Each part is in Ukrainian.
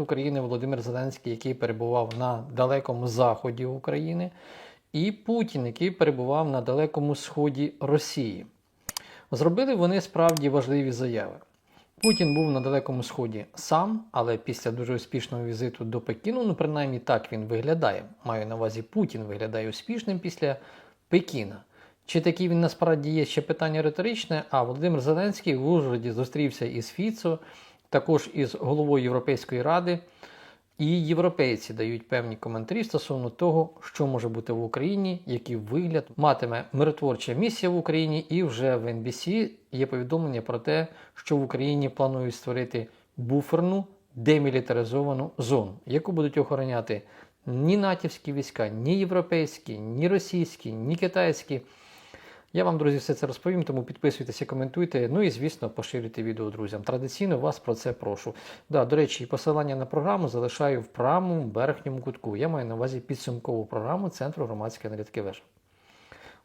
України Володимир Зеленський, який перебував на далекому заході України, і Путін, який перебував на далекому сході Росії. Зробили вони справді важливі заяви. Путін був на далекому сході сам, але після дуже успішного візиту до Пекіну, ну принаймні так він виглядає. Маю на увазі, Путін виглядає успішним після Пекіна. Чи такий він насправді є ще питання риторичне? А Володимир Зеленський в Ужгороді зустрівся із Фіцо, також із головою Європейської ради. І європейці дають певні коментарі стосовно того, що може бути в Україні, який вигляд матиме миротворча місія в Україні, і вже в NBC є повідомлення про те, що в Україні планують створити буферну демілітаризовану зону, яку будуть охороняти ні натівські війська, ні європейські, ні російські, ні китайські. Я вам, друзі, все це розповім, тому підписуйтеся, коментуйте. Ну і, звісно, поширюйте відео друзям. Традиційно вас про це прошу. Да, до речі, посилання на програму залишаю в правому верхньому кутку. Я маю на увазі підсумкову програму Центру громадської аналітики вежа.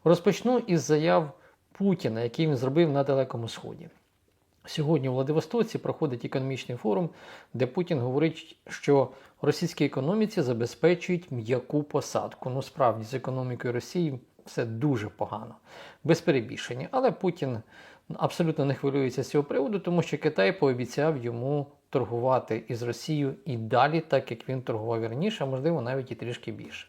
Розпочну із заяв Путіна, який він зробив на Далекому Сході. Сьогодні у Владивостоці проходить економічний форум, де Путін говорить, що російській економіці забезпечують м'яку посадку. Ну, справді, з економікою Росії все дуже погано, без перебільшення. Але Путін абсолютно не хвилюється з цього приводу, тому що Китай пообіцяв йому торгувати із Росією і далі, так як він торгував раніше, а можливо навіть і трішки більше.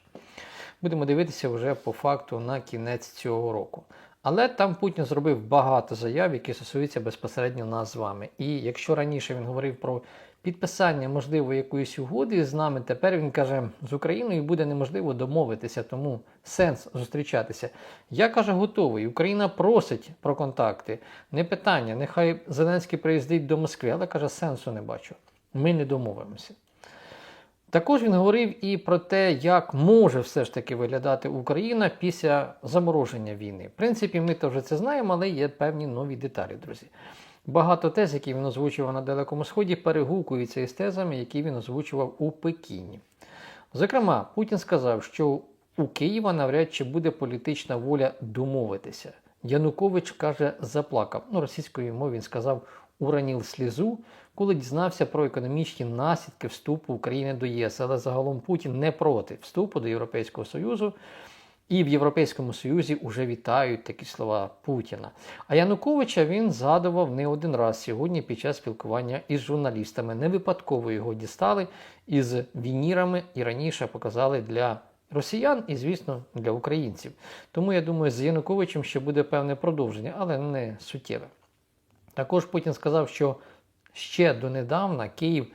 Будемо дивитися вже по факту на кінець цього року. Але там Путін зробив багато заяв, які стосуються безпосередньо нас з вами. І якщо раніше він говорив про підписання, можливо, якоїсь угоди з нами, тепер він каже, з Україною буде неможливо домовитися, тому сенс зустрічатися. Я каже, готовий. Україна просить про контакти. Не питання. Нехай Зеленський приїздить до Москви, але каже, сенсу не бачу. Ми не домовимося. Також він говорив і про те, як може все ж таки виглядати Україна після замороження війни. В принципі, ми то вже це знаємо, але є певні нові деталі, друзі. Багато тез, які він озвучував на Далекому Сході, перегукуються із тезами, які він озвучував у Пекіні. Зокрема, Путін сказав, що у Києва навряд чи буде політична воля домовитися. Янукович каже, заплакав. Ну, російською мовою він сказав, уранів слізу, коли дізнався про економічні наслідки вступу України до ЄС. Але загалом Путін не проти вступу до Європейського Союзу. І в Європейському Союзі вже вітають такі слова Путіна. А Януковича він згадував не один раз сьогодні під час спілкування із журналістами. Не випадково його дістали із вінірами і раніше показали для росіян і, звісно, для українців. Тому я думаю, з Януковичем ще буде певне продовження, але не суттєве. Також Путін сказав, що ще донедавна Київ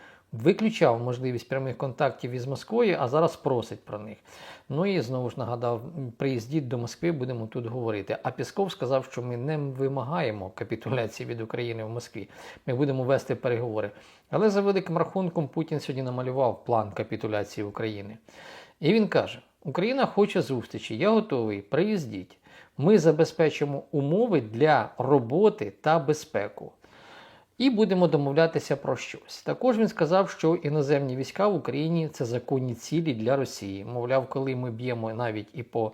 виключав можливість прямих контактів із Москвою, а зараз просить про них. Ну і знову ж нагадав, приїздіть до Москви, будемо тут говорити. А Пісков сказав, що ми не вимагаємо капітуляції від України в Москві. Ми будемо вести переговори. Але за великим рахунком Путін сьогодні намалював план капітуляції України. І він каже: Україна хоче зустрічі, я готовий, приїздіть. Ми забезпечимо умови для роботи та безпеку. І будемо домовлятися про щось. Також він сказав, що іноземні війська в Україні це законні цілі для Росії. Мовляв, коли ми б'ємо навіть і по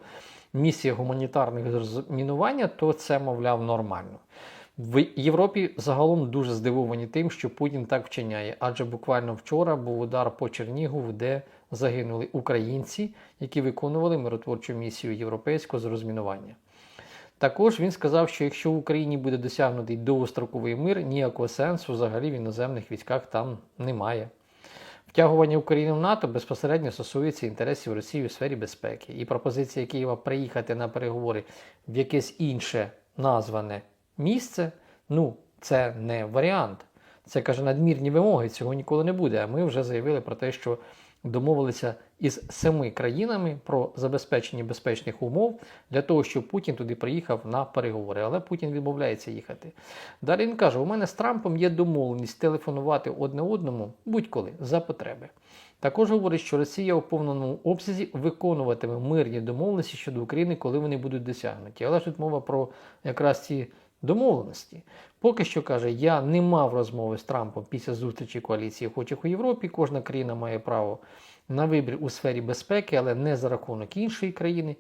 місіях гуманітарних розмінування, то це, мовляв, нормально. В Європі загалом дуже здивовані тим, що Путін так вчиняє, адже буквально вчора був удар по Чернігову, де загинули українці, які виконували миротворчу місію європейську з розмінування. Також він сказав, що якщо в Україні буде досягнутий довгостроковий мир, ніякого сенсу взагалі в іноземних військах там немає. Втягування України в НАТО безпосередньо стосується інтересів Росії у сфері безпеки. І пропозиція Києва приїхати на переговори в якесь інше назване місце, ну, це не варіант. Це каже надмірні вимоги, цього ніколи не буде. А ми вже заявили про те, що домовилися із семи країнами про забезпечення безпечних умов для того, щоб Путін туди приїхав на переговори. Але Путін відмовляється їхати. Далі він каже: у мене з Трампом є домовленість телефонувати одне одному будь-коли за потреби. Також говорить, що Росія у повному обсязі виконуватиме мирні домовленості щодо України, коли вони будуть досягнуті. Але ж тут мова про якраз ці домовленості. Поки що каже, я не мав розмови з Трампом після зустрічі коаліції охочих у Європі. Кожна країна має право на вибір у сфері безпеки, але не за рахунок іншої країни.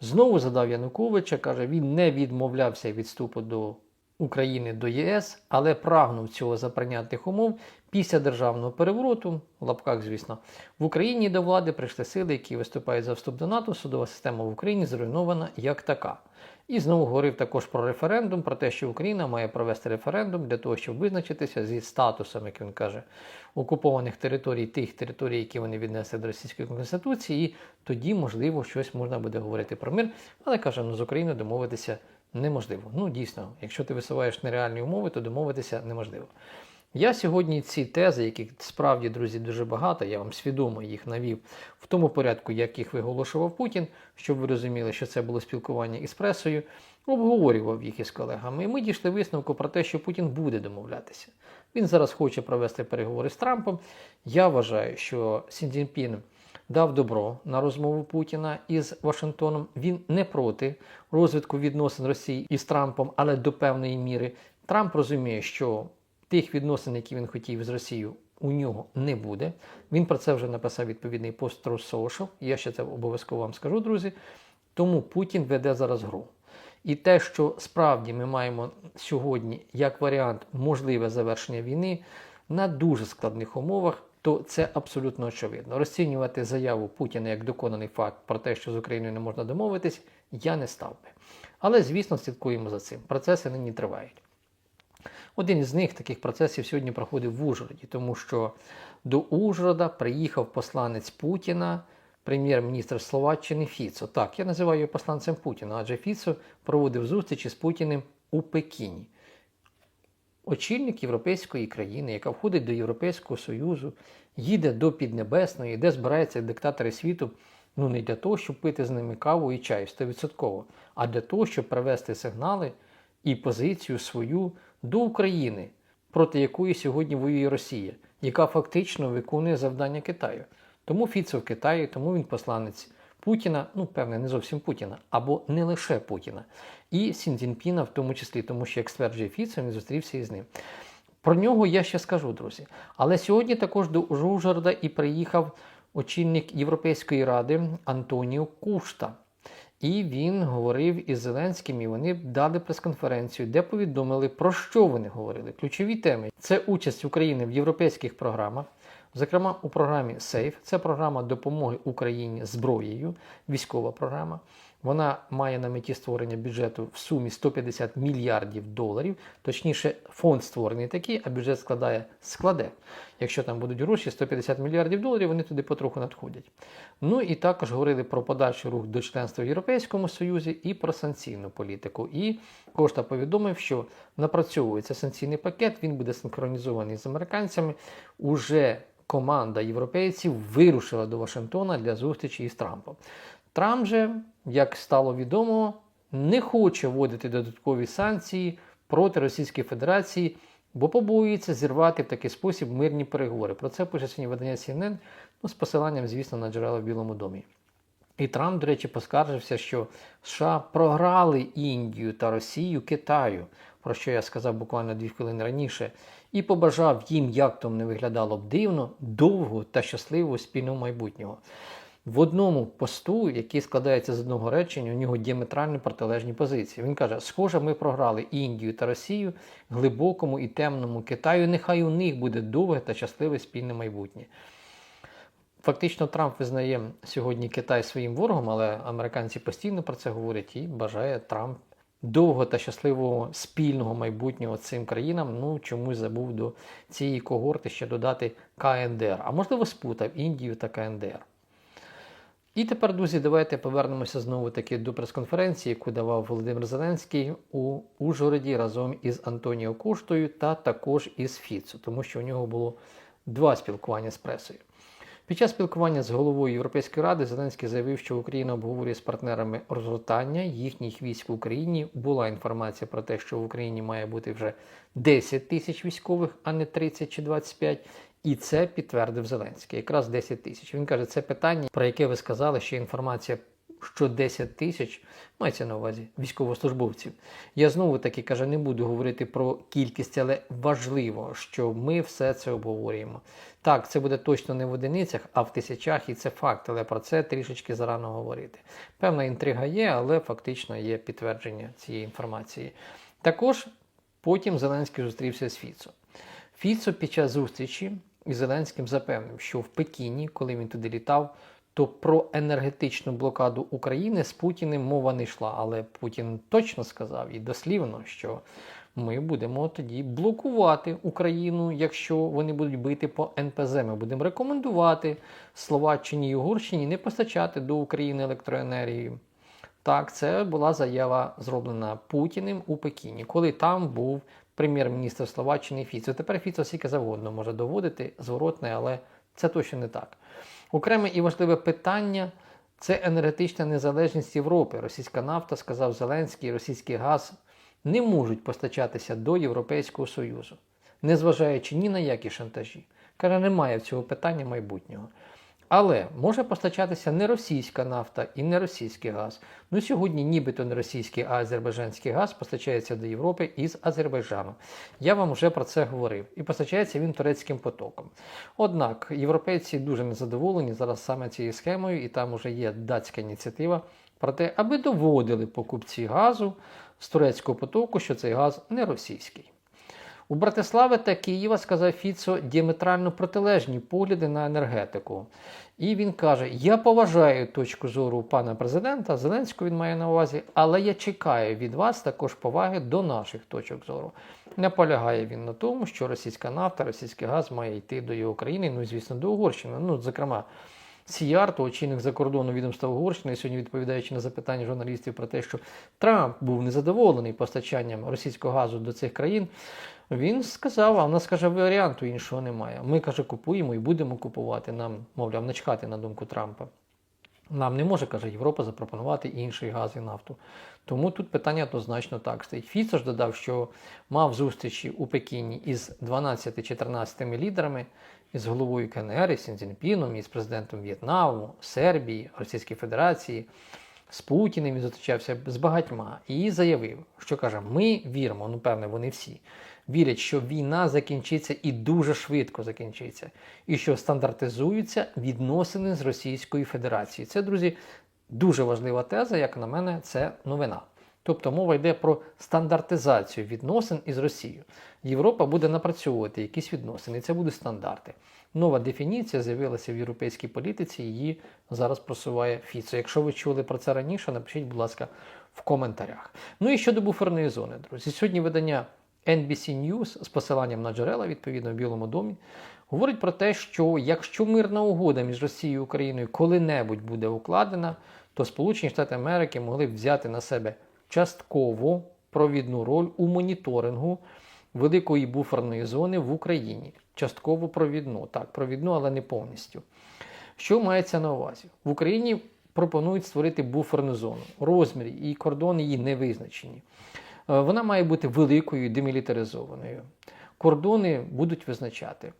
Знову задав Януковича, каже, він не відмовлявся від вступу до України до ЄС, але прагнув цього за прийнятних умов після державного перевороту, в лапках, звісно, в Україні до влади прийшли сили, які виступають за вступ до НАТО. Судова система в Україні зруйнована як така. І знову говорив також про референдум, про те, що Україна має провести референдум для того, щоб визначитися зі статусом, як він каже, окупованих територій, тих територій, які вони віднесли до Російської Конституції, і тоді, можливо, щось можна буде говорити про мир. Але каже, ну з Україною домовитися неможливо. Ну, дійсно, якщо ти висуваєш нереальні умови, то домовитися неможливо. Я сьогодні ці тези, яких справді, друзі, дуже багато, я вам свідомо їх навів в тому порядку, як їх виголошував Путін, щоб ви розуміли, що це було спілкування із пресою, обговорював їх із колегами. І ми дійшли висновку про те, що Путін буде домовлятися. Він зараз хоче провести переговори з Трампом. Я вважаю, що Сін Цзіньпін дав добро на розмову Путіна із Вашингтоном. Він не проти розвитку відносин Росії із Трампом, але до певної міри. Трамп розуміє, що тих відносин, які він хотів з Росією, у нього не буде. Він про це вже написав відповідний пост True Social. Я ще це обов'язково вам скажу, друзі. Тому Путін веде зараз гру. І те, що справді ми маємо сьогодні як варіант можливе завершення війни на дуже складних умовах, то це абсолютно очевидно. Розцінювати заяву Путіна як доконаний факт про те, що з Україною не можна домовитись, я не став би. Але, звісно, слідкуємо за цим. Процеси нині тривають. Один із них таких процесів сьогодні проходив в Ужгороді, тому що до Ужгорода приїхав посланець Путіна, прем'єр-міністр Словаччини Фіцо. Так, я називаю його посланцем Путіна, адже Фіцо проводив зустрічі з Путіним у Пекіні. Очільник європейської країни, яка входить до Європейського Союзу, їде до Піднебесної, де збираються диктатори світу, ну не для того, щоб пити з ними каву і чай 100%, а для того, щоб привести сигнали і позицію свою до України, проти якої сьогодні воює Росія, яка фактично виконує завдання Китаю. Тому Фіцо в Китаї, тому він посланець Путіна, ну певне, не зовсім Путіна, або не лише Путіна, і Сін Цзіньпіна в тому числі, тому що, як стверджує Фіцо, він зустрівся із ним. Про нього я ще скажу, друзі. Але сьогодні також до Ужгорода і приїхав очільник Європейської ради Антоніо Кушта. І він говорив із Зеленським, і вони дали прес-конференцію, де повідомили, про що вони говорили. Ключові теми це участь України в європейських програмах, зокрема у програмі SAFE, це програма допомоги Україні зброєю, військова програма. Вона має на меті створення бюджету в сумі 150 мільярдів доларів. Точніше, фонд створений такий, а бюджет складає складе. Якщо там будуть гроші, 150 мільярдів доларів, вони туди потроху надходять. Ну і також говорили про подальший рух до членства в Європейському Союзі і про санкційну політику. І Кошта повідомив, що напрацьовується санкційний пакет, він буде синхронізований з американцями. Уже команда європейців вирушила до Вашингтона для зустрічі із Трампом. Трамп же, як стало відомо, не хоче вводити додаткові санкції проти Російської Федерації, бо побоюється зірвати в такий спосіб мирні переговори. Про це пише сьогодні видання CNN, ну, з посиланням, звісно, на джерела в Білому домі. І Трамп, до речі, поскаржився, що США програли Індію та Росію Китаю, про що я сказав буквально дві хвилини раніше, і побажав їм, як то не виглядало б дивно, довгу та щасливу спільного майбутнього. В одному посту, який складається з одного речення, у нього діаметрально протилежні позиції. Він каже: схоже, ми програли Індію та Росію, глибокому і темному Китаю. Нехай у них буде довге та щасливе спільне майбутнє. Фактично, Трамп визнає сьогодні Китай своїм ворогом, але американці постійно про це говорять і бажає Трамп довго та щасливого спільного майбутнього цим країнам. Ну чомусь забув до цієї когорти ще додати КНДР, а можливо спутав Індію та КНДР. І тепер, друзі, давайте повернемося знову таки до прес-конференції, яку давав Володимир Зеленський у Ужгороді разом із Антоніо Коштою та також із Фіцо, тому що у нього було два спілкування з пресою. Під час спілкування з головою Європейської ради Зеленський заявив, що Україна обговорює з партнерами розгортання їхніх військ в Україні. Була інформація про те, що в Україні має бути вже 10 тисяч військових, а не 30 чи 25. І це підтвердив Зеленський, якраз 10 тисяч. Він каже, це питання, про яке ви сказали, що інформація, що 10 тисяч, мається на увазі військовослужбовців. Я знову таки каже, не буду говорити про кількість, але важливо, що ми все це обговорюємо. Так, це буде точно не в одиницях, а в тисячах, і це факт, але про це трішечки зарано говорити. Певна інтрига є, але фактично є підтвердження цієї інформації. Також Потім Зеленський зустрівся з Фіцо. Фіцо під час зустрічі із Зеленським запевнив, що в Пекіні, коли він туди літав, то про енергетичну блокаду України з Путіним мова не йшла. Але Путін точно сказав і дослівно, що ми будемо тоді блокувати Україну, якщо вони будуть бити по НПЗ. Ми будемо рекомендувати Словаччині і Угорщині не постачати до України електроенергію. Так, це була заява зроблена Путіним у Пекіні, коли там був прем'єр-міністр Словаччини Фіцо. Тепер Фіцо скільки завгодно може доводити зворотне, але це точно не так. Окреме і важливе питання це енергетична незалежність Європи. Російська нафта, сказав Зеленський, російський газ не можуть постачатися до Європейського Союзу, незважаючи ні на які шантажі. Каже, немає в цього питання майбутнього. Але може постачатися не російська нафта і не російський газ. Ну сьогодні нібито не російський, а азербайджанський газ постачається до Європи із Азербайджану. Я вам вже про це говорив. І постачається він турецьким потоком. Однак європейці дуже незадоволені зараз саме цією схемою, і там вже є датська ініціатива про те, аби доводили покупці газу з турецького потоку, що цей газ не російський. У Братислави та Києва, сказав Фіцо, діаметрально протилежні погляди на енергетику. І він каже: Я поважаю точку зору пана президента, Зеленського він має на увазі, але я чекаю від вас також поваги до наших точок зору. Наполягає він на тому, що російська нафта, російський газ має йти до його країни, ну звісно, до Угорщини. Ну, зокрема. Сіярто, очільник закордонного відомства Угорщини, сьогодні відповідаючи на запитання журналістів про те, що Трамп був незадоволений постачанням російського газу до цих країн, він сказав, а в нас каже, варіанту іншого немає. Ми каже, купуємо і будемо купувати. Нам, мовляв, начхати на думку Трампа. Нам не може, каже, Європа запропонувати інший газ і нафту. Тому тут питання однозначно так стоїть. Фіцо ж додав, що мав зустрічі у Пекіні із 12-14 лідерами, із головою КНР, із Сінцзінпіном, із президентом В'єтнаму, Сербії, Російської Федерації, з Путіним він зустрічався з багатьма і заявив, що каже: ми віримо, ну певне, вони всі вірять, що війна закінчиться і дуже швидко закінчиться, і що стандартизуються відносини з Російською Федерацією. Це, друзі, дуже важлива теза, як на мене, це новина. Тобто мова йде про стандартизацію відносин із Росією. Європа буде напрацьовувати якісь відносини, і це будуть стандарти. Нова дефініція з'явилася в європейській політиці, її зараз просуває Фіцо. Якщо ви чули про це раніше, напишіть, будь ласка, в коментарях. Ну і щодо буферної зони, друзі, сьогодні видання NBC News з посиланням на джерела, відповідно, в Білому домі, говорить про те, що якщо мирна угода між Росією і Україною коли-небудь буде укладена, то Сполучені Штати Америки могли б взяти на себе частково провідну роль у моніторингу великої буферної зони в Україні. Частково провідну, так, провідну, але не повністю. Що мається на увазі? В Україні пропонують створити буферну зону. Розмір і кордони її не визначені. Е, Вона має бути великою демілітаризованою. Кордони будуть визначати.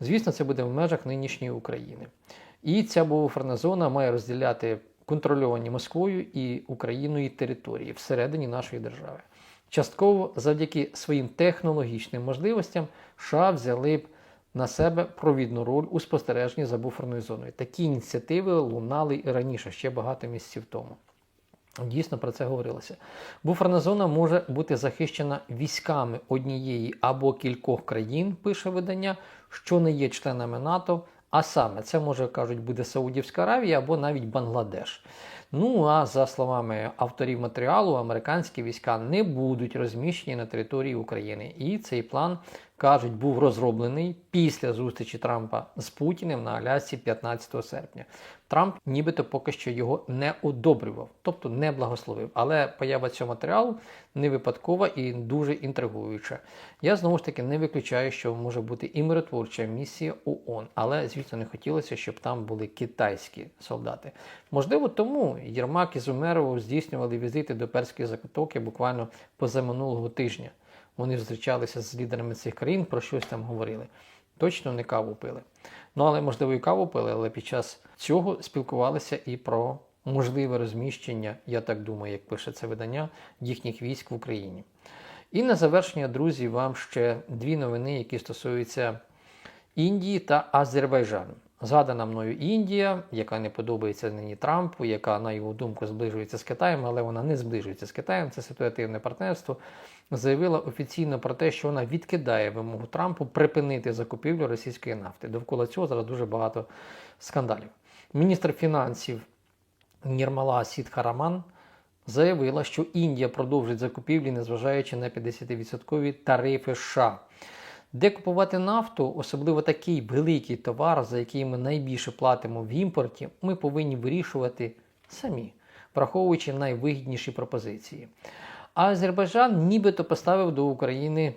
Звісно, це буде в межах нинішньої України. І ця буферна зона має розділяти контрольовані Москвою і Україною території всередині нашої держави. Частково завдяки своїм технологічним можливостям США взяли б на себе провідну роль у спостереженні за буферною зоною. Такі ініціативи лунали і раніше, ще багато місяців тому. Дійсно про це говорилося. Буферна зона може бути захищена військами однієї або кількох країн, пише видання, що не є членами НАТО. А саме це може кажуть буде Саудівська Аравія або навіть Бангладеш. Ну а за словами авторів матеріалу, американські війська не будуть розміщені на території України. І цей план кажуть був розроблений після зустрічі Трампа з Путіним на Алясці 15 серпня. Трамп нібито поки що його не одобрював, тобто не благословив. Але поява цього матеріалу не випадкова і дуже інтригуюча. Я знову ж таки не виключаю, що може бути і миротворча місія ООН, але звісно не хотілося, щоб там були китайські солдати. Можливо, тому Єрмак і Зумеров здійснювали візити до перської закотоки буквально позаминулого тижня. Вони зустрічалися з лідерами цих країн, про щось там говорили. Точно не каву пили. Ну, але, можливо, і каву пили, але під час цього спілкувалися і про можливе розміщення, я так думаю, як пише це видання, їхніх військ в Україні. І на завершення, друзі, вам ще дві новини, які стосуються Індії та Азербайджану. Згадана мною Індія, яка не подобається нині Трампу, яка, на його думку, зближується з Китаєм, але вона не зближується з Китаєм, це ситуативне партнерство. Заявила офіційно про те, що вона відкидає вимогу Трампу припинити закупівлю російської нафти. Довкола цього зараз дуже багато скандалів. Міністр фінансів Нірмала Сідхараман заявила, що Індія продовжить закупівлі, незважаючи на 50% тарифи США. Де купувати нафту, особливо такий великий товар, за який ми найбільше платимо в імпорті, ми повинні вирішувати самі, враховуючи найвигідніші пропозиції. А Азербайджан нібито поставив до України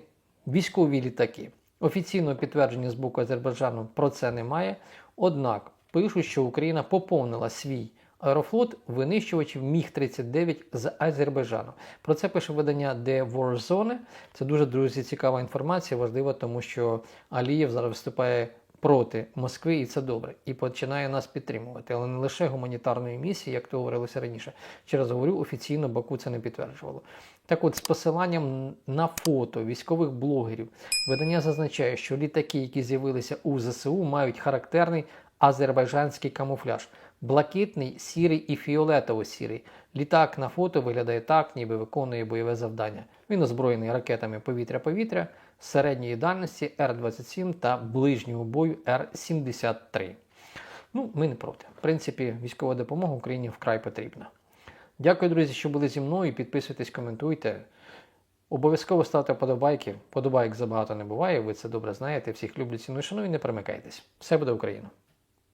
військові літаки. Офіційного підтвердження з боку Азербайджану про це немає. Однак пишуть, що Україна поповнила свій аерофлот винищувачів Міг-39 з Азербайджану. Про це пише видання The War Zone. Це дуже друзі цікава інформація, важлива, тому що Алієв зараз виступає проти Москви, і це добре, і починає нас підтримувати, але не лише гуманітарної місії, як то говорилося раніше. Ще раз говорю, офіційно Баку це не підтверджувало. Так от, з посиланням на фото військових блогерів, видання зазначає, що літаки, які з'явилися у ЗСУ, мають характерний азербайджанський камуфляж. Блакитний, сірий і фіолетово-сірий. Літак на фото виглядає так, ніби виконує бойове завдання. Він озброєний ракетами повітря-повітря, середньої дальності Р-27 та ближнього бою Р-73. Ну, ми не проти. В принципі, військова допомога Україні вкрай потрібна. Дякую, друзі, що були зі мною. Підписуйтесь, коментуйте. Обов'язково ставте подобайки. Подобайк забагато не буває, ви це добре знаєте. Всіх люблю, ціную, шаную, не перемикайтесь. Все буде Україна!